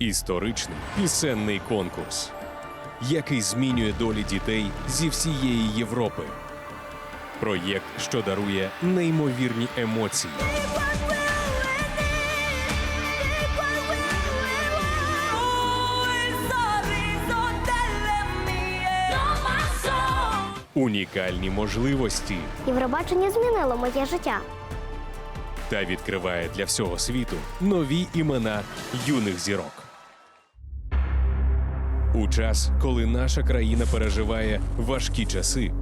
Історичний пісенний конкурс, який змінює долі дітей зі всієї Європи. Проєкт, що дарує неймовірні емоції, унікальні можливості Євробачення змінило моє життя. та відкриває для всього світу нові імена юних зірок. У час, коли наша країна переживає важкі часи,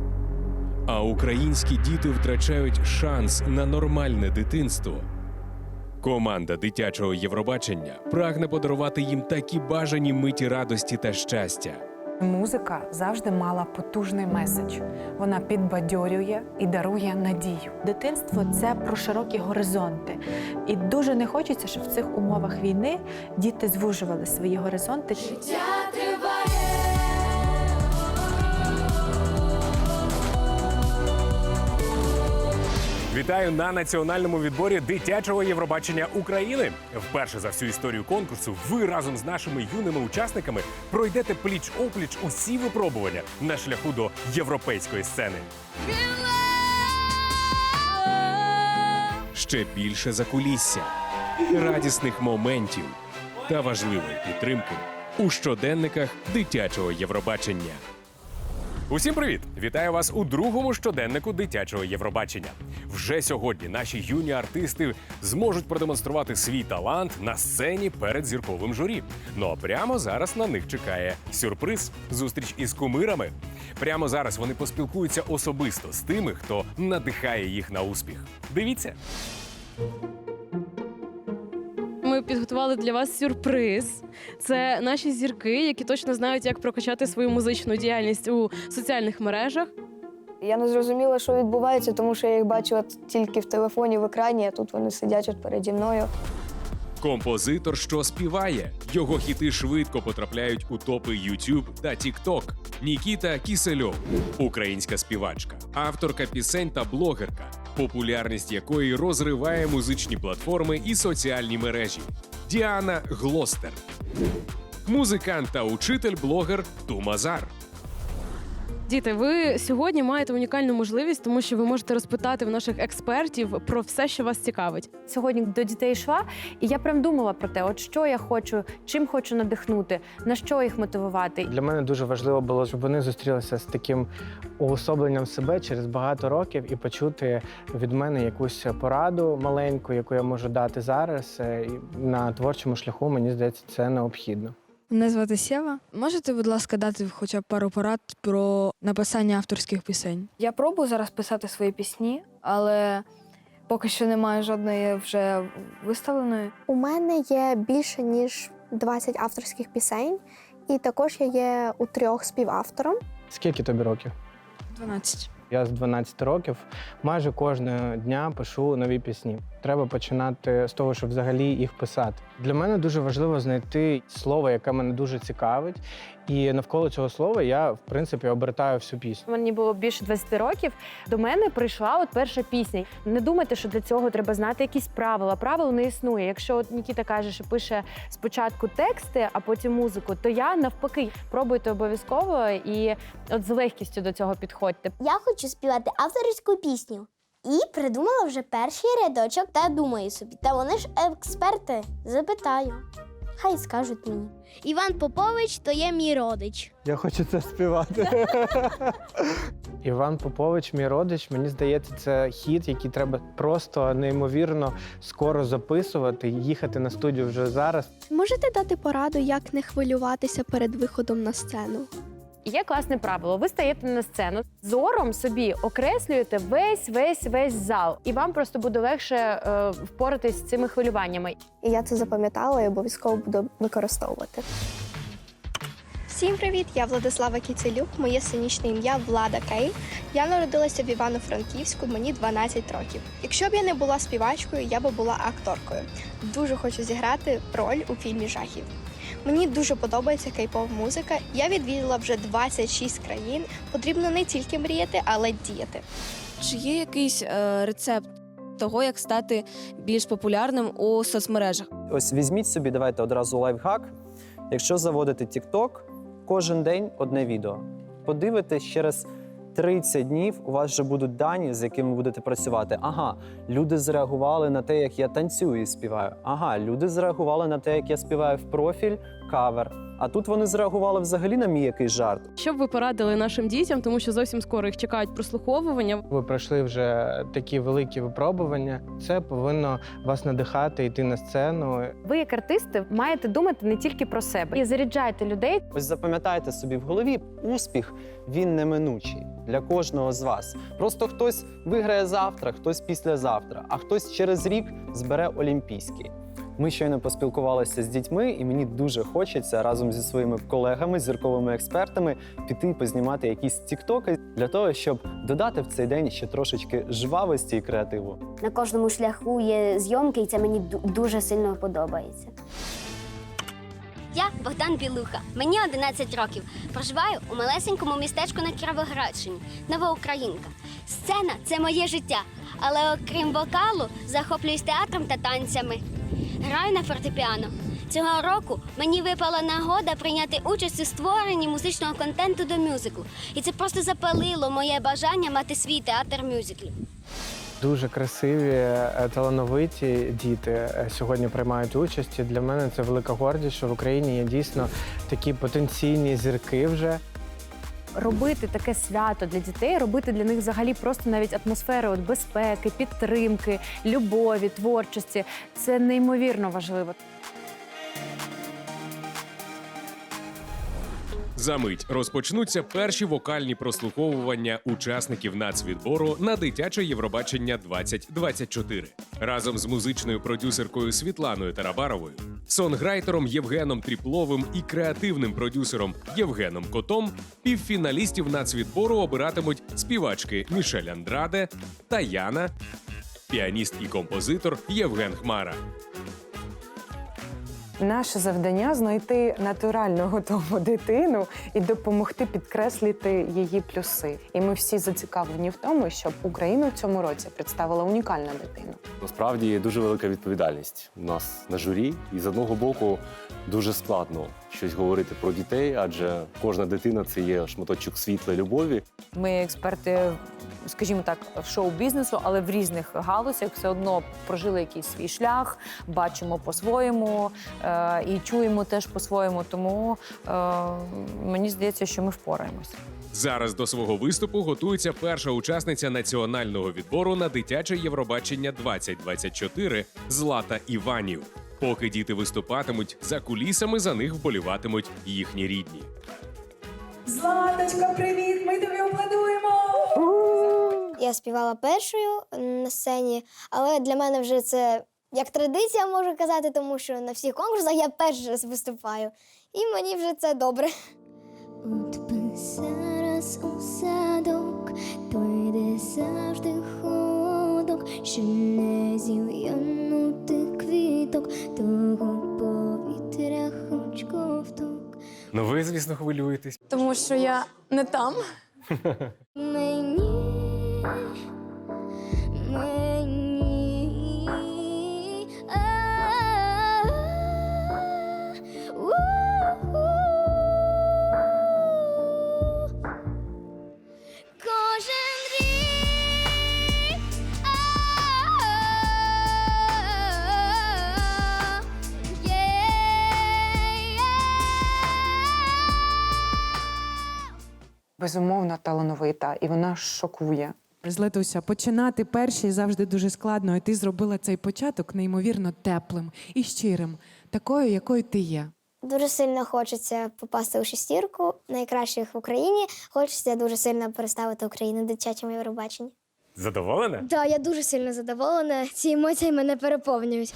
а українські діти втрачають шанс на нормальне дитинство. Команда дитячого Євробачення прагне подарувати їм такі бажані миті радості та щастя. Музика завжди мала потужний меседж. Вона підбадьорює і дарує надію. Дитинство це про широкі горизонти. І дуже не хочеться, щоб в цих умовах війни діти звужували свої горизонти. Вітаю на національному відборі дитячого Євробачення України. Вперше за всю історію конкурсу ви разом з нашими юними учасниками пройдете пліч опліч усі випробування на шляху до європейської сцени. ще більше закулісся, радісних моментів та важливої підтримки у щоденниках дитячого Євробачення. Усім привіт! Вітаю вас у другому щоденнику дитячого Євробачення. Вже сьогодні наші юні артисти зможуть продемонструвати свій талант на сцені перед зірковим журі. Ну а прямо зараз на них чекає сюрприз зустріч із кумирами. Прямо зараз вони поспілкуються особисто з тими, хто надихає їх на успіх. Дивіться. Підготували для вас сюрприз. Це наші зірки, які точно знають, як прокачати свою музичну діяльність у соціальних мережах. Я не зрозуміла, що відбувається, тому що я їх бачу от тільки в телефоні в екрані, а тут вони сидять от переді мною. Композитор, що співає, його хіти швидко потрапляють у топи YouTube та TikTok. Нікіта Кісельов, українська співачка, авторка пісень та блогерка, популярність якої розриває музичні платформи і соціальні мережі. Діана Глостер, музикант та учитель-блогер Тумазар. Діти, ви сьогодні маєте унікальну можливість, тому що ви можете розпитати в наших експертів про все, що вас цікавить. Сьогодні до дітей йшла, і я прям думала про те, от що я хочу, чим хочу надихнути, на що їх мотивувати. Для мене дуже важливо було, щоб вони зустрілися з таким уособленням себе через багато років і почути від мене якусь пораду маленьку, яку я можу дати зараз. Е, і На творчому шляху мені здається, це необхідно. Мене звати Сєва. Можете, будь ласка, дати хоча б пару порад про написання авторських пісень? Я пробую зараз писати свої пісні, але поки що немає жодної вже виставленої. У мене є більше ніж 20 авторських пісень, і також я є у трьох співавтором. Скільки тобі років? 12. Я з 12 років майже кожного дня пишу нові пісні. Треба починати з того, щоб взагалі їх писати. Для мене дуже важливо знайти слово, яке мене дуже цікавить, і навколо цього слова я в принципі обертаю всю пісню. Мені було більше 20 років. До мене прийшла от перша пісня. Не думайте, що для цього треба знати якісь правила. Правил не існує. Якщо от Нікіта каже, що пише спочатку тексти, а потім музику, то я навпаки пробуйте обов'язково і от з легкістю до цього підходьте. Я хочу співати авторську пісню. І придумала вже перший рядочок та думаю собі. Та вони ж експерти. Запитаю. Хай скажуть мені. Іван Попович то є мій родич. Я хочу це співати. Іван Попович, мій родич, мені здається, це хіт, який треба просто неймовірно скоро записувати, їхати на студію вже зараз. Можете дати пораду, як не хвилюватися перед виходом на сцену? Є класне правило. Ви стаєте на сцену, зором собі окреслюєте весь весь весь зал, і вам просто буде легше е, впоратись з цими хвилюваннями. І я це запам'ятала і обов'язково буду використовувати. Всім привіт! Я Владислава Кіцелюк. Моє сценічне ім'я Влада Кей. Я народилася в Івано-Франківську, мені 12 років. Якщо б я не була співачкою, я би була акторкою. Дуже хочу зіграти роль у фільмі жахів. Мені дуже подобається кей-поп музика. Я відвідала вже 26 країн. Потрібно не тільки мріяти, але й діяти. Чи є якийсь е, рецепт того, як стати більш популярним у соцмережах. Ось візьміть собі, давайте одразу лайфхак. Якщо заводити TikTok, кожен день одне відео. Подивитесь через 30 днів, у вас вже будуть дані, з якими будете працювати. Ага, люди зреагували на те, як я танцюю і співаю. Ага, люди зреагували на те, як я співаю в профіль, кавер. А тут вони зреагували взагалі на мій якийсь жарт. Що б ви порадили нашим дітям, тому що зовсім скоро їх чекають прослуховування. Ви пройшли вже такі великі випробування. Це повинно вас надихати, йти на сцену. Ви, як артисти, маєте думати не тільки про себе і заряджайте людей. Ось запам'ятайте собі в голові, успіх він неминучий для кожного з вас. Просто хтось виграє завтра, хтось післязавтра, а хтось через рік збере олімпійський. Ми щойно поспілкувалися з дітьми, і мені дуже хочеться разом зі своїми колегами, зірковими експертами, піти познімати якісь тіктоки для того, щоб додати в цей день ще трошечки жвавості і креативу. На кожному шляху є зйомки, і це мені дуже сильно подобається. Я Богдан Білуха. Мені 11 років. Проживаю у малесенькому містечку на Кіровоградщині, нова Українка. Сцена це моє життя. Але окрім вокалу, захоплююсь театром та танцями. Граю на фортепіано. Цього року мені випала нагода прийняти участь у створенні музичного контенту до мюзиклу. І це просто запалило моє бажання мати свій театр мюзиклів. Дуже красиві, е, талановиті діти е, сьогодні приймають участь. І для мене це велика гордість, що в Україні є дійсно такі потенційні зірки вже. Робити таке свято для дітей, робити для них взагалі просто навіть атмосферу от безпеки, підтримки, любові, творчості це неймовірно важливо. Замить розпочнуться перші вокальні прослуховування учасників нацвідбору на дитяче Євробачення 2024 разом з музичною продюсеркою Світланою Тарабаровою, сонграйтером Євгеном Тріпловим і креативним продюсером Євгеном Котом. Півфіналістів нацвідбору обиратимуть співачки Мішель Андраде та Яна, піаніст і композитор Євген Хмара. Наше завдання знайти натурально готову дитину і допомогти підкреслити її плюси. І ми всі зацікавлені в тому, щоб Україна в цьому році представила унікальну дитину. Насправді дуже велика відповідальність у нас на журі, і з одного боку дуже складно щось говорити про дітей, адже кожна дитина це є шматочок світла любові. Ми експерти, скажімо так, шоу-бізнесу, але в різних галузях все одно прожили якийсь свій шлях, бачимо по-своєму е- і чуємо теж по-своєму. Тому е- мені здається, що ми впораємось. Зараз до свого виступу готується перша учасниця національного відбору на дитяче Євробачення 2024 Злата Іванів. Поки діти виступатимуть, за кулісами за них вболіватимуть їхні рідні. Златочка, привіт! Ми тобі аплодуємо! Я співала першою на сцені, але для мене вже це як традиція, можу казати, тому що на всіх конкурсах я перший раз виступаю. І мені вже це добре. От би зараз у садок, то йде завжди ходок, що не зів'янути квіток, того повітря хоч ковток. Ну ви, звісно, хвилюєтесь. Тому що я не там. Мені, Безумовно, талановита, і вона шокує. Златуся, починати перший завжди дуже складно, і ти зробила цей початок неймовірно теплим і щирим, такою, якою ти є. Дуже сильно хочеться попасти у шестірку найкращих в Україні. Хочеться дуже сильно представити Україну дитячому Євробаченні. Задоволена? Так, я дуже сильно задоволена. Ці емоції мене переповнюють.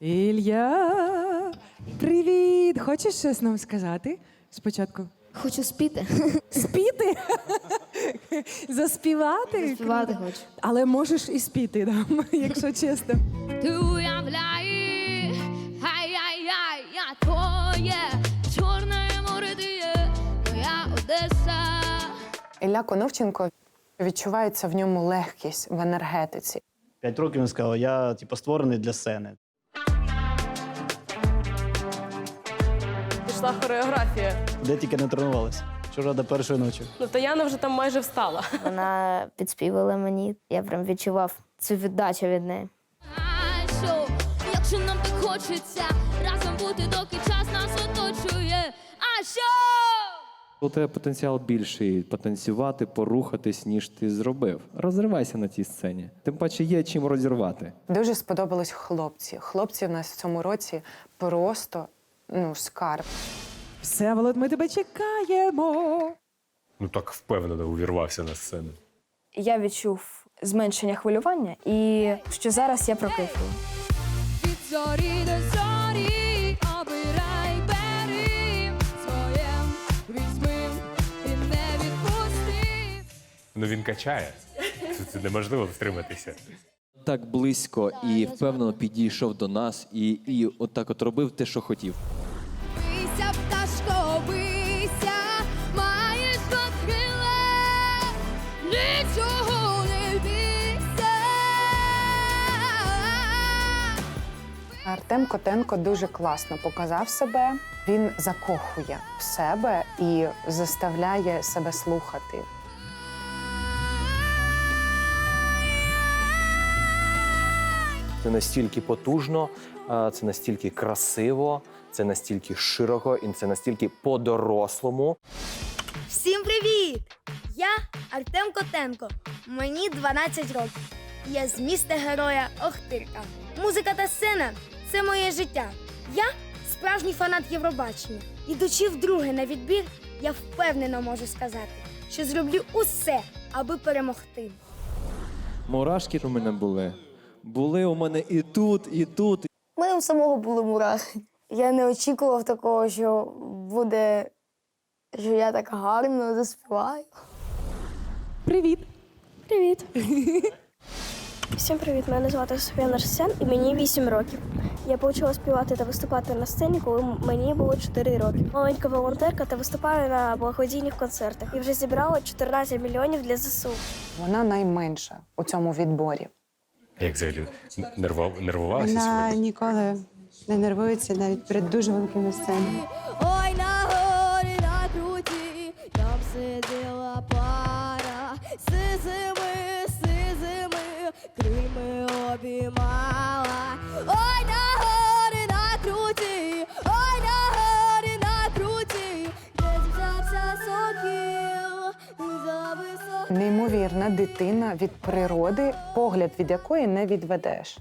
Ілля, привіт! Хочеш щось нам сказати? Спочатку Хочу спіти. спіти? Заспівати? Співати хочу. Але можеш і спіти, да, якщо чесно. Ти уявляєш, ай-яй-яй, я твоє, чорне море ти є, моя Одеса. Ілля Коновченко Відчувається в ньому легкість в енергетиці. П'ять років він сказав, я типу, створений для сцени. Пішла хореографія. Де тільки не тренувалися. Вчора до першої ночі. Ну, Таяна вже там майже встала. Вона підспівала мені. Я прям відчував цю віддачу від неї. Якщо нам так хочеться разом бути, доки час нас оточує. А що? У тебе потенціал більший потанцювати, порухатись, ніж ти зробив. Розривайся на цій сцені. Тим паче є чим розірвати. Дуже сподобались хлопці. Хлопці в нас в цьому році просто ну, скарб. Всеволод, ми тебе чекаємо. Ну так впевнено увірвався на сцену. Я відчув зменшення хвилювання і що зараз я прокифую. Від зорі до зорі, обирай, бери своє, візьми і не відпусти. Ну він качає. Це, це неможливо втриматися. Так близько і впевнено підійшов до нас, і, і отак от робив те, що хотів. Бийся, пташко, бийся, маєш крила, нічого не бійся. Артем Котенко дуже класно показав себе. Він закохує в себе і заставляє себе слухати. Це настільки потужно, е, це настільки красиво, це настільки широко і це настільки по-дорослому. Всім привіт! Я Артем Котенко. Мені 12 років. Я з міста героя Охтирка. Музика та сцена це моє життя. Я справжній фанат Євробачення. Ідучи вдруге на відбір, я впевнено можу сказати, що зроблю усе, аби перемогти. Мурашки у мене були. Були у мене і тут, і тут. У мене у самого були мурахи. Я не очікував такого, що буде, що я так гарно заспіваю. Привіт. Привіт. Всім привіт! Мене звати Софія Нарсян і мені 8 років. Я почала співати та виступати на сцені, коли мені було 4 роки. Маленька волонтерка та виступаю на благодійних концертах і вже зібрала 14 мільйонів для ЗСУ. Вона найменша у цьому відборі. Як взагалі нервов, нервувалася Вона сьогодні? ніколи не нервується навіть перед дуже великими сценами. Ой, на горі, на круті, там сиділа пара, сизими, сизими, крими обіймала. Неймовірна дитина від природи, погляд від якої не відведеш.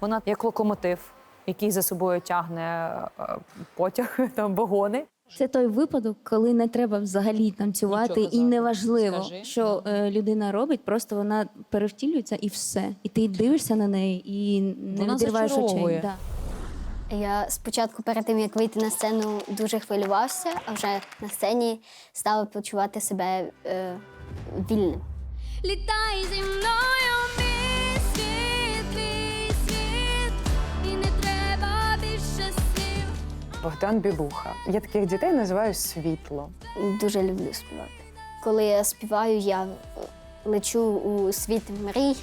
Вона як локомотив, який за собою тягне е, потяг там вагони. Це той випадок, коли не треба взагалі танцювати, і неважливо, що е, людина робить, просто вона перевтілюється і все. І ти дивишся на неї і не Вона відриваєш зачаровує. очей. Да. Я спочатку, перед тим як вийти на сцену, дуже хвилювався, а вже на сцені став почувати себе е, вільним. Літай зі мною, мій світ, мій світ, і не треба більше слів. Богдан Бібуха. Я таких дітей називаю світло. Дуже люблю співати. Коли я співаю, я лечу у світ мрій.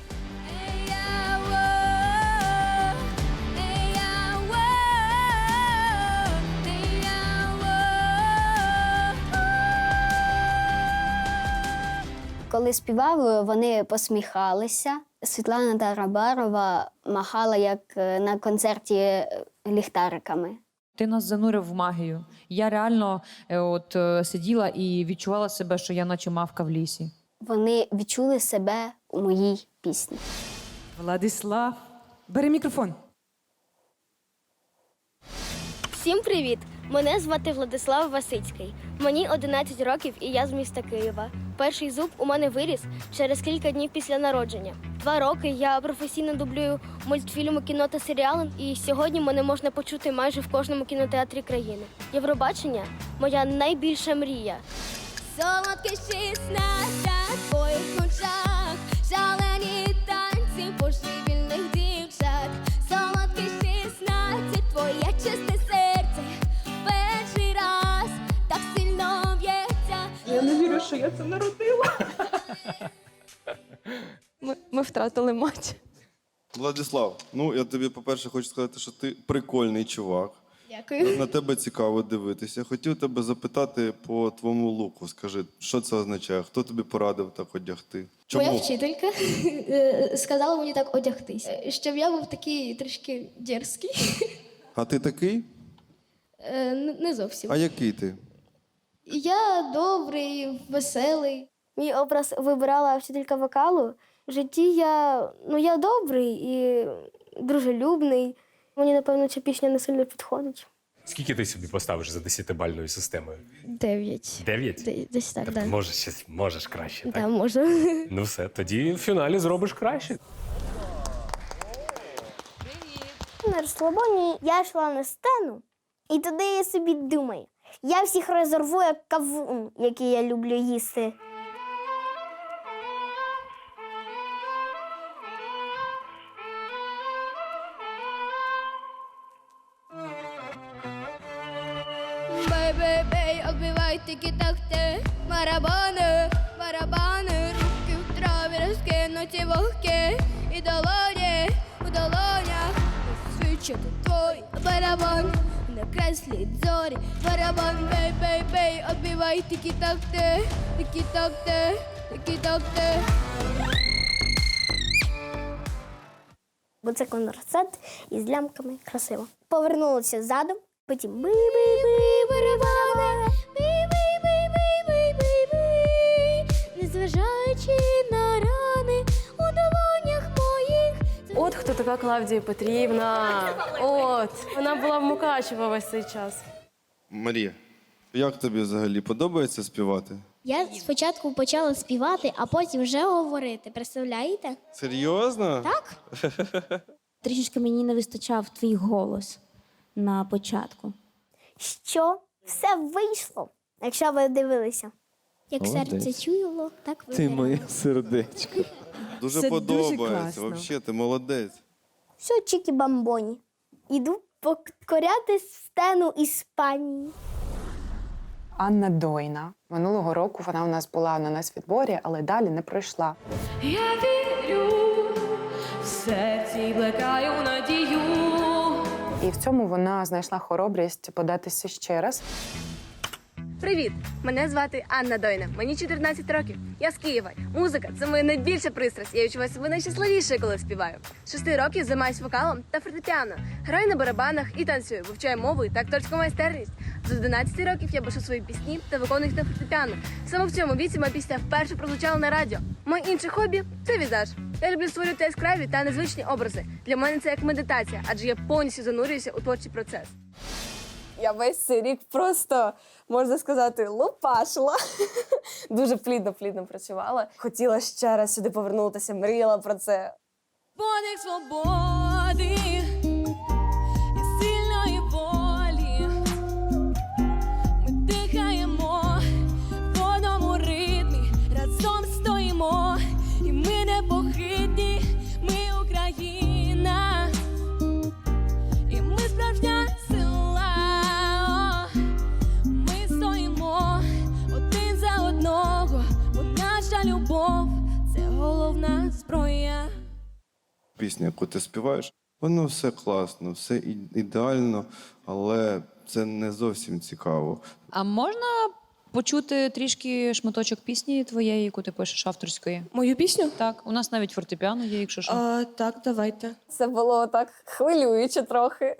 Коли співав, вони посміхалися. Світлана Тарабарова махала як е, на концерті е, ліхтариками. Ти нас занурив в магію. Я реально е, от сиділа і відчувала себе, що я наче мавка в лісі. Вони відчули себе у моїй пісні. Владислав, бери мікрофон. Всім привіт! Мене звати Владислав Васицький. Мені 11 років і я з міста Києва. Перший зуб у мене виріс через кілька днів після народження. Два роки я професійно дублюю мультфільми, кіно та серіали, і сьогодні мене можна почути майже в кожному кінотеатрі країни. Євробачення моя найбільша мрія. Солодке 16. Я це народила. втратили мать. Владислав, ну я тобі, по-перше, хочу сказати, що ти прикольний чувак. Дякую. На тебе цікаво дивитися. Хотів тебе запитати по твоєму луку. Скажи, що це означає? Хто тобі порадив так одягти? Моя вчителька е, сказала мені так одягтись, е, щоб я був такий трішки дерзкий. А ти такий? Е, Не зовсім. А який ти? Я добрий, веселий. Мій образ вибирала вчителька вокалу. В житті я, ну, я добрий і дружелюбний. Мені, напевно, ця пісня не сильно підходить. Скільки ти собі поставиш за десятибальною системою? Дев'ять. Дев'ять? Десь так, Тобто да. можеш, ще- можеш краще, так? Да, можу. Ну все, тоді в фіналі зробиш краще. На розслабоні я йшла на сцену, і туди я собі думаю. Я всіх розорву як кавун, який я люблю їсти. Бей-бей-бей, оббивай тики-так-ти. Барабани, барабани Руки в траві розкинуті вогки І долоні у долонях Свідчити твой барабан Накресліть зорі Барабан, бей-бей-бей, оббивай тики-так-ти Тики-так-ти, тики-так-ти Бо це концерт із лямками красиво. Повернулися задом, потім би-би-би, барабани, бий-бий-бий-бий-бий-бий хто така Клавдія Петрівна. От. Вона була в Мукачево весь цей час. Марія, як тобі взагалі подобається співати? Я спочатку почала співати, а потім вже говорити. Представляєте? Серйозно? Так. Трішечки мені не вистачав твій голос на початку. Що? Все вийшло, якщо ви дивилися. Як Молодець. серце чуяло, так Ти ви. моє сердечко. Дуже Це дуже подобається. класно. Взагалі, ти молодець. Все, чікі бамбоні. Іду покоряти сцену Іспанії. Анна Дойна. Минулого року вона у нас була на нацвідборі, але далі не пройшла. Я вірю, в серці блекаю надію. І в цьому вона знайшла хоробрість податися ще раз. Привіт! Мене звати Анна Дойна. Мені 14 років. Я з Києва. Музика це моя найбільша пристрасть. Я відчуваю себе найщасливішою, коли співаю. Шести років займаюся вокалом та фортепіано. Граю на барабанах і танцюю, вивчаю мови та акторську майстерність. З 11 років я пишу свої пісні та виконую їх на фортепіано. Саме в цьому віці моя пісня вперше прозвучала на радіо. Моє інше хобі це візаж. Я люблю створювати яскраві та незвичні образи. Для мене це як медитація, адже я повністю занурююся у творчий процес. Я весь цей рік просто, можна сказати, лопашила. Дуже плідно-плідно працювала. Хотіла ще раз сюди повернутися, мріяла про це. Подих свободи Пісня, яку ти співаєш, воно все класно, все ідеально, але це не зовсім цікаво. А можна почути трішки шматочок пісні твоєї, яку ти пишеш авторської? Мою пісню? Так, у нас навіть фортепіано є, якщо що. А, так, давайте. Це було так хвилююче трохи.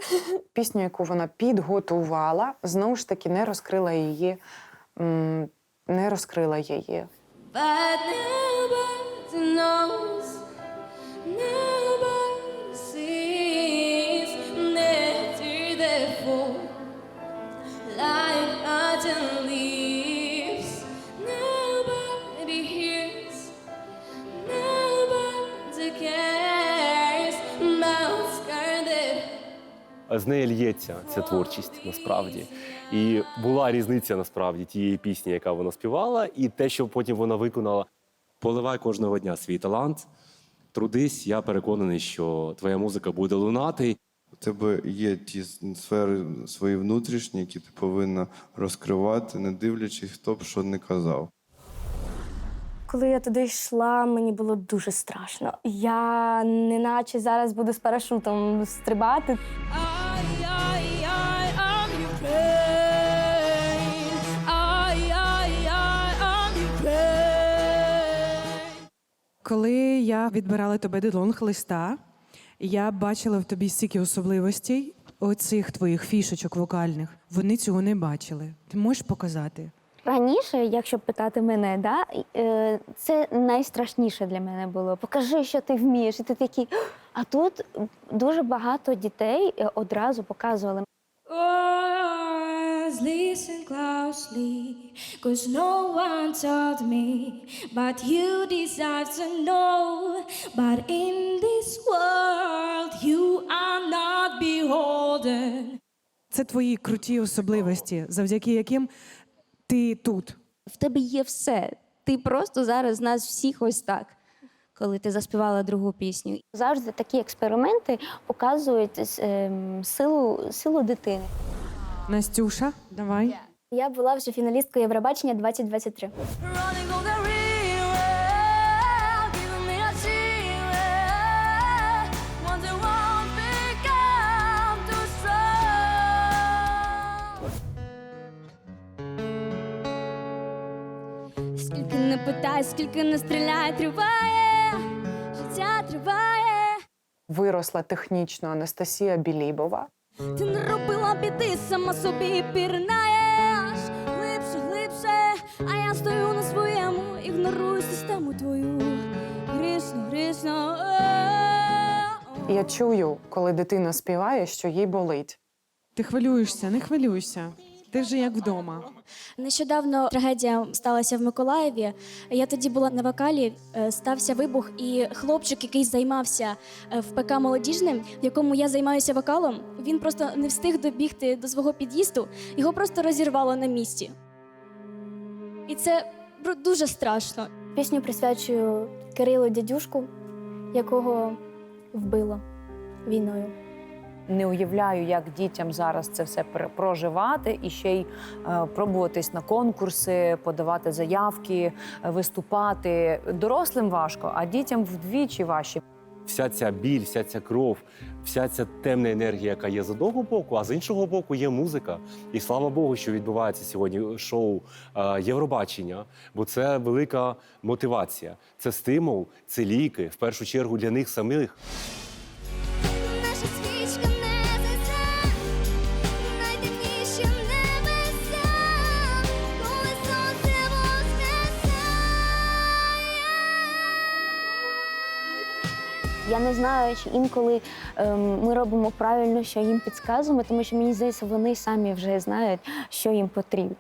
Пісню, яку вона підготувала, знову ж таки не розкрила її. м, Не розкрила її. But nobody knows, nobody з неї лється ця творчість насправді. І була різниця насправді тієї пісні, яка вона співала, і те, що потім вона виконала. Поливай кожного дня свій талант. Трудись, я переконаний, що твоя музика буде лунати. У тебе є ті сфери свої внутрішні, які ти повинна розкривати, не дивлячись, хто б що не казав. Коли я туди йшла, мені було дуже страшно. Я неначе зараз буду з парашутом стрибати. Коли я відбирала тебе до лонг-листа, я бачила в тобі стільки особливостей оцих твоїх фішечок вокальних. Вони цього не бачили. Ти можеш показати? Раніше, якщо питати мене, да, е, це найстрашніше для мене було. Покажи, що ти вмієш. І ти такий. А тут дуже багато дітей е, одразу показували. Words, listen closely, cause no one told me, but you deserve to know. But in this world, you are not beholden. Це твої круті особливості, завдяки яким ти тут. В тебе є все. Ти просто зараз нас всіх ось так. Коли ти заспівала другу пісню. Завжди такі експерименти показують ем, силу, силу дитини. Настюша, давай. Я була вже фіналісткою Євробачення 2023. Running on the river, giving me a chill. Once it won't become too strong. Скільки не питай, скільки не стріляй, триває. Виросла технічно Анастасія Білібова. Ти не робила біди, сама собі пірнаєш глибше, глибше, а я стою на своєму, ігнорую систему твою. Грішно, грішно. Я чую, коли дитина співає, що їй болить. Ти хвилюєшся, не хвилюйся. Ти вже як вдома. Нещодавно трагедія сталася в Миколаєві. Я тоді була на вокалі, е, стався вибух, і хлопчик, який займався е, в ПК молодіжним, в якому я займаюся вокалом, він просто не встиг добігти до свого під'їзду, його просто розірвало на місці. І це бро- дуже страшно. Пісню присвячую Кирилу дядюшку, якого вбило війною. Не уявляю, як дітям зараз це все проживати і ще й е, пробуватись на конкурси, подавати заявки, е, виступати. Дорослим важко, а дітям вдвічі важче. Вся ця біль, вся ця кров, вся ця темна енергія, яка є з одного боку, а з іншого боку є музика. І слава Богу, що відбувається сьогодні шоу е, Євробачення, бо це велика мотивація, це стимул, це ліки в першу чергу для них самих. Я не знаю, чи інколи ем, ми робимо правильно, що їм підказуємо, тому що мені здається, вони самі вже знають, що їм потрібно.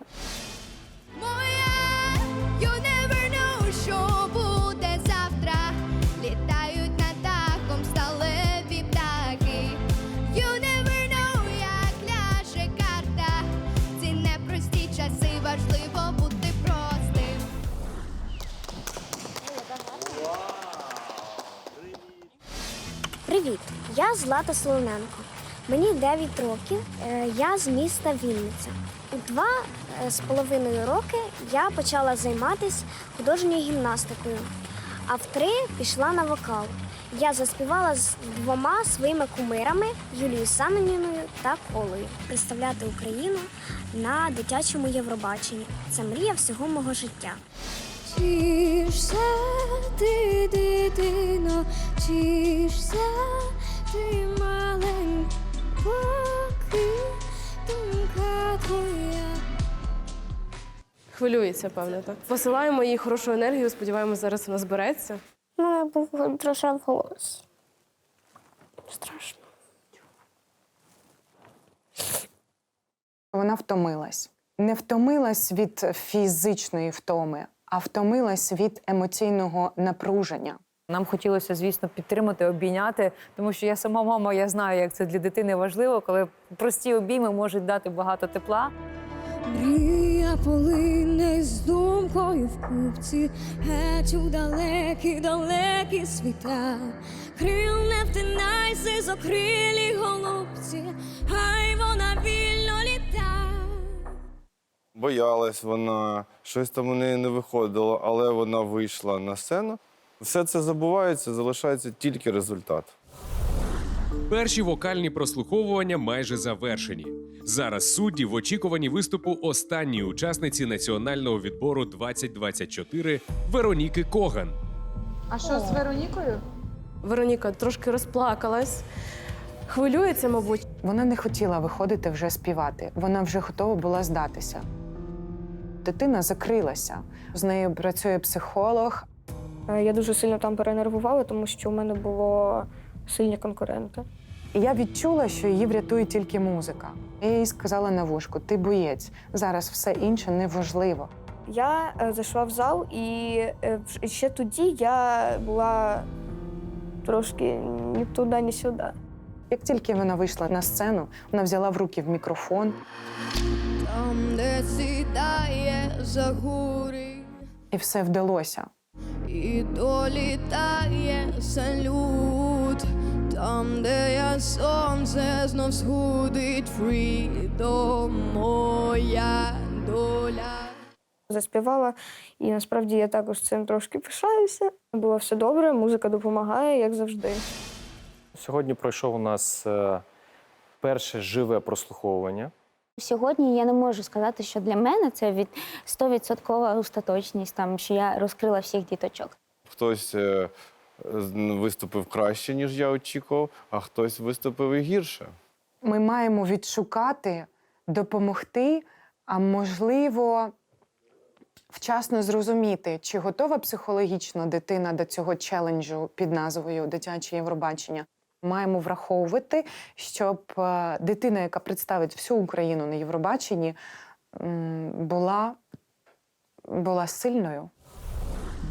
Я Злата Солоненко. Мені 9 років. Е, Я з міста Вінниця. У два е, з половиною роки я почала займатися художньою гімнастикою, а в три пішла на вокал. Я заспівала з двома своїми кумирами Юлією Саноніною та Колою представляти Україну на дитячому Євробаченні. Це мрія всього мого життя. Чишся ти, дитино, чишся ти маленька, поки думка твоя. Хвилюється, певно, так. Посилаємо їй хорошу енергію, сподіваємося, зараз вона збереться. У мене був дрожав голос. Страшно. Вона втомилась. Не втомилась від фізичної втоми, а втомилась від емоційного напруження. Нам хотілося, звісно, підтримати, обійняти, тому що я сама мама, я знаю, як це для дитини важливо, коли прості обійми можуть дати багато тепла. Мрія полине з думкою в купці, геть у далекі, далекі світа. Крил не втинайся, зокрилі голубці, хай вона вільно літа. Боялась вона, щось там у неї не виходило, але вона вийшла на сцену. Все це забувається, залишається тільки результат. Перші вокальні прослуховування майже завершені. Зараз судді в очікуванні виступу останньої учасниці національного відбору 2024 Вероніки Коган. А що з Веронікою? Вероніка трошки розплакалась, хвилюється, мабуть. Вона не хотіла виходити вже співати. Вона вже готова була здатися. Дитина закрилася. З нею працює психолог. Е, Я дуже сильно там перенервувала, тому що у мене було сильні конкуренти. І я відчула, що її врятує тільки музика. Я їй сказала на вушку: ти боєць, зараз все інше неважливо. Я е, зайшла в зал, і е, ще тоді я була трошки ні туди, ні сюди. Як тільки вона вийшла на сцену, вона взяла в руки в мікрофон Там, де сідає і все вдалося. І долітає салют. Там, де я сонце знов схудить фрідом, моя доля. Заспівала, і насправді я також цим трошки пишаюся. Було все добре, музика допомагає, як завжди. Сьогодні пройшов у нас е, перше живе прослуховування. Сьогодні я не можу сказати, що для мене це від 100% остаточність, там що я розкрила всіх діточок. Хтось е, виступив краще, ніж я очікував, а хтось виступив і гірше. Ми маємо відшукати, допомогти, а можливо, вчасно зрозуміти, чи готова психологічно дитина до цього челенджу під назвою Дитяче Євробачення. Маємо враховувати, щоб е, дитина, яка представить всю Україну на Євробаченні, була, була сильною.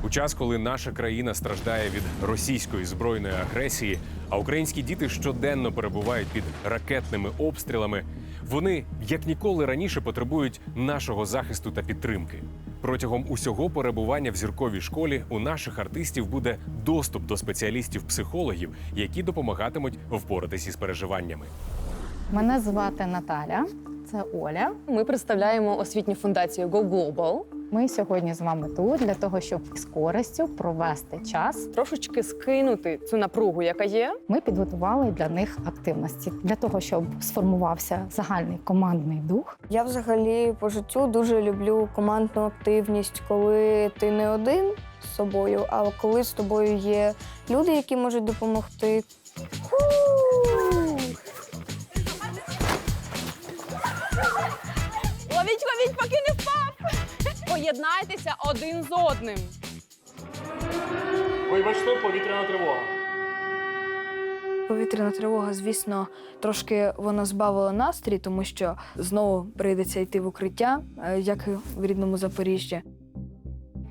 У час, коли наша країна страждає від російської збройної агресії, а українські діти щоденно перебувають під ракетними обстрілами, вони як ніколи раніше потребують нашого захисту та підтримки. Протягом усього перебування в зірковій школі у наших артистів буде доступ до спеціалістів-психологів, які допомагатимуть впоратись із переживаннями. Мене звати Наталя, це Оля. Ми представляємо освітню фундацію Go Global. Ми сьогодні з вами тут для того, щоб з користю провести час. Трошечки скинути цю напругу, яка є. Ми підготували для них активності для того, щоб сформувався загальний командний дух. Я взагалі по життю дуже люблю командну активність, коли ти не один з собою, а коли з тобою є люди, які можуть допомогти. Ловіть, ловіть, поки не впав! Поєднайтеся один з одним. Вибачте, повітряна тривога. Повітряна тривога, звісно, трошки вона збавила настрій, тому що знову прийдеться йти в укриття, е, як і в рідному Запоріжжі.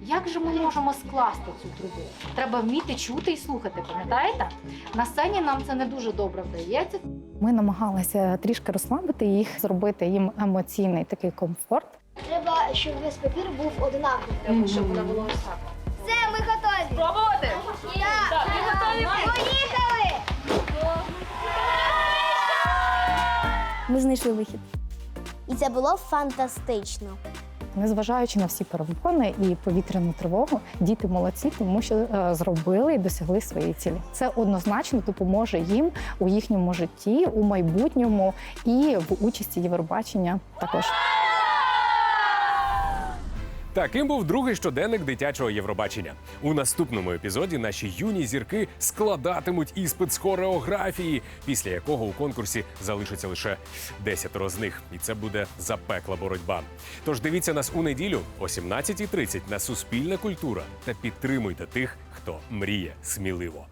Як же ми можемо скласти цю трубу? Треба вміти чути і слухати, пам'ятаєте? На сцені нам це не дуже добре вдається. Ми намагалися трішки розслабити їх, зробити їм емоційний такий комфорт. Треба, щоб весь папір був однаковий. Треба, щоб воно було ось. Все, ми готові. Спробувати? Так, ми готові. Поїхали! Ми знайшли вихід. І це було фантастично. Незважаючи на всі перепони і повітряну тривогу, діти молодці, тому що е, зробили і досягли своєї цілі. Це однозначно допоможе їм у їхньому житті, у майбутньому і в участі Євробачення також. Таким був другий щоденник дитячого Євробачення. У наступному епізоді наші юні зірки складатимуть іспит з хореографії, після якого у конкурсі залишиться лише десятеро з них, і це буде запекла боротьба. Тож дивіться нас у неділю о 17.30 на Суспільна культура та підтримуйте тих, хто мріє сміливо.